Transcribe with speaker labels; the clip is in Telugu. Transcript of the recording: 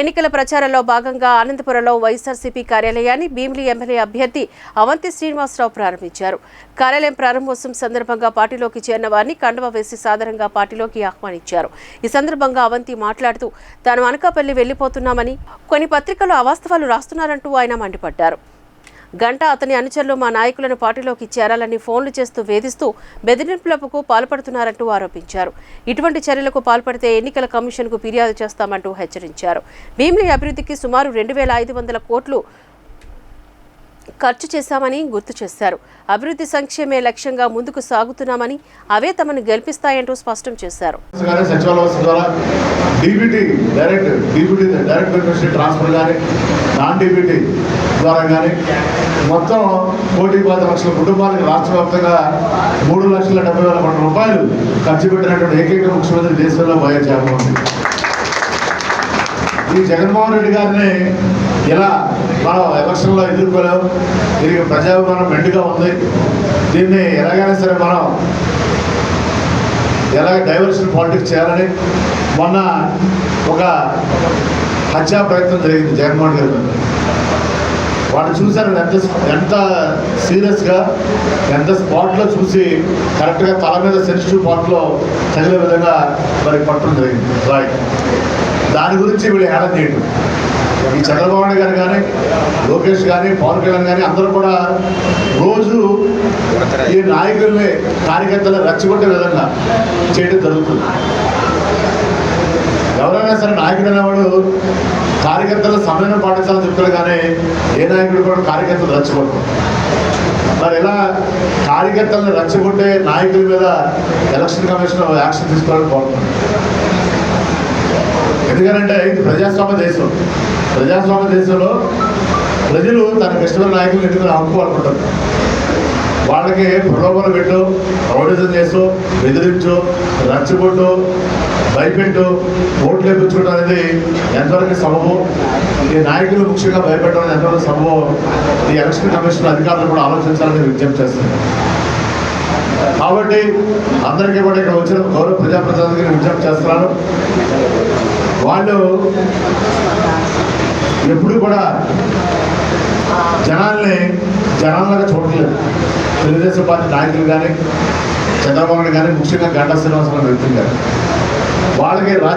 Speaker 1: ఎన్నికల ప్రచారంలో భాగంగా అనంతపురంలో వైఎస్ఆర్సీపీ కార్యాలయాన్ని భీమిలి ఎమ్మెల్యే అభ్యర్థి అవంతి శ్రీనివాసరావు ప్రారంభించారు. కార్యాలయం ప్రారంభోత్సవం సందర్భంగా పార్టీలోకి చేరిన వారిని కండవ వేసి సాధారణంగా పార్టీలోకి ఆహ్వానించారు. ఈ సందర్భంగా అవంతి మాట్లాడుతూ తాను అనకాపల్లి వెళ్ళిపోతున్నామని కొన్ని పత్రికలు అవాస్తవాలు రాస్తున్నారంటూ ఆయన మండిపడ్డారు. గంట అతని అనుచరులు మా నాయకులను పార్టీలోకి చేరాలని ఫోన్లు చేస్తూ వేధిస్తూ బెదిరింపులకు పాల్పడుతున్నారంటూ ఆరోపించారు. ఇటువంటి చర్యలకు పాల్పడితే ఎన్నికల కమిషన్కు ఫిర్యాదు చేస్తామంటూ హెచ్చరించారు. భీమిలి అభివృద్ధికి సుమారు రెండు వేల ఐదు వందల కోట్లు ఖర్చు చేశామని గుర్తు చేశారు. అభివృద్ధి సంక్షేమే లక్ష్యంగా ముందుకు సాగుతున్నామని అవే తమను గెలిపిస్తాయంటూ స్పష్టం చేశారు.
Speaker 2: డైరెక్ట్ డైరెక్ట్ ట్రాన్స్ఫర్ నాన్ ద్వారా కానీ మొత్తం కోటి పది లక్షల కుటుంబాలకు రాష్ట్ర వ్యాప్తంగా మూడు లక్షల డెబ్బై వేల కోట్ల రూపాయలు ఖర్చు పెట్టినటువంటి ఏకైక ముఖ్యమంత్రి దేశంలో వైఎస్ జగన్మోహన్ రెడ్డి ఈ జగన్మోహన్ రెడ్డి గారిని ఇలా మనం ఎలక్షన్లో ఎదుర్కోలేం. దీనికి ప్రజాభిమానం మెండుగా ఉంది. దీన్ని ఎలాగైనా సరే మనం ఎలాగ డైవర్షన్ పాలిటిక్స్ చేయాలని మొన్న ఒక హత్యా ప్రయత్నం జరిగింది జగన్మోహన్ గారి మీద. వాడు చూశారు ఎంత ఎంత సీరియస్గా ఎంత స్పాట్లో చూసి కరెక్ట్గా తల మీద సెన్సిటివ్ పార్ట్లో తగిలే విధంగా మరి పట్టడం జరిగింది. రాయ్ దాని గురించి వీళ్ళు హేళన చేయడం ఈ చంద్రబాబు నాయుడు గారు కానీ లోకేష్ కానీ పవన్ కళ్యాణ్ కానీ అందరూ కూడా రోజు ఈ నాయకుల్ని కార్యకర్తలు రెచ్చగొట్టే విధంగా చేయడం జరుగుతుంది. ఎవరైనా సరే నాయకుడు అనేవాడు కార్యకర్తలు సమయం పాటించాలని చెప్తాడు కానీ ఏ నాయకుడు కూడా కార్యకర్తలు రచ్చకూడదు మరి ఇలా కార్యకర్తలను రెచ్చగొట్టే నాయకుల మీద ఎలక్షన్ కమిషన్ యాక్షన్ తీసుకోవాలని కోరుతున్నాను ఎందుకంటే ఇది ప్రజాస్వామ్య దేశం. ప్రజాస్వామ్య దేశంలో ప్రజలు తనకు ఇష్టమైన నాయకులను ఎన్నుకుని హక్కు వాళ్ళకి ప్రలోభన పెట్టు రౌడిజం చేసు బెదిరించు రచ్చగొట్టు భయపెట్టు ఓట్లు వేపించుకోవడం అనేది ఎంతవరకు సమభం ఈ నాయకులు ముఖ్యంగా భయపెట్టడం ఎంతవరకు సమభం ఈ ఎలక్షన్ కమిషన్ అధికారులు కూడా ఆలోచించాలని విజ్ఞప్తి చేస్తున్నారు. కాబట్టి అందరికీ కూడా ఇక్కడ వచ్చిన గౌరవ ప్రజాప్రతినిధికి విజ్ఞప్తి చేస్తున్నాను. వాళ్ళు ఎప్పుడు కూడా జనాల్ని జనాల్లాగా చూడట్లేదు తెలుగుదేశం పార్టీ నాయకులు కానీ చంద్రబాబు నాయుడు కానీ ముఖ్యంగా గంటా శ్రీనివాసరావు వ్యక్తి గారు వాళ్ళకి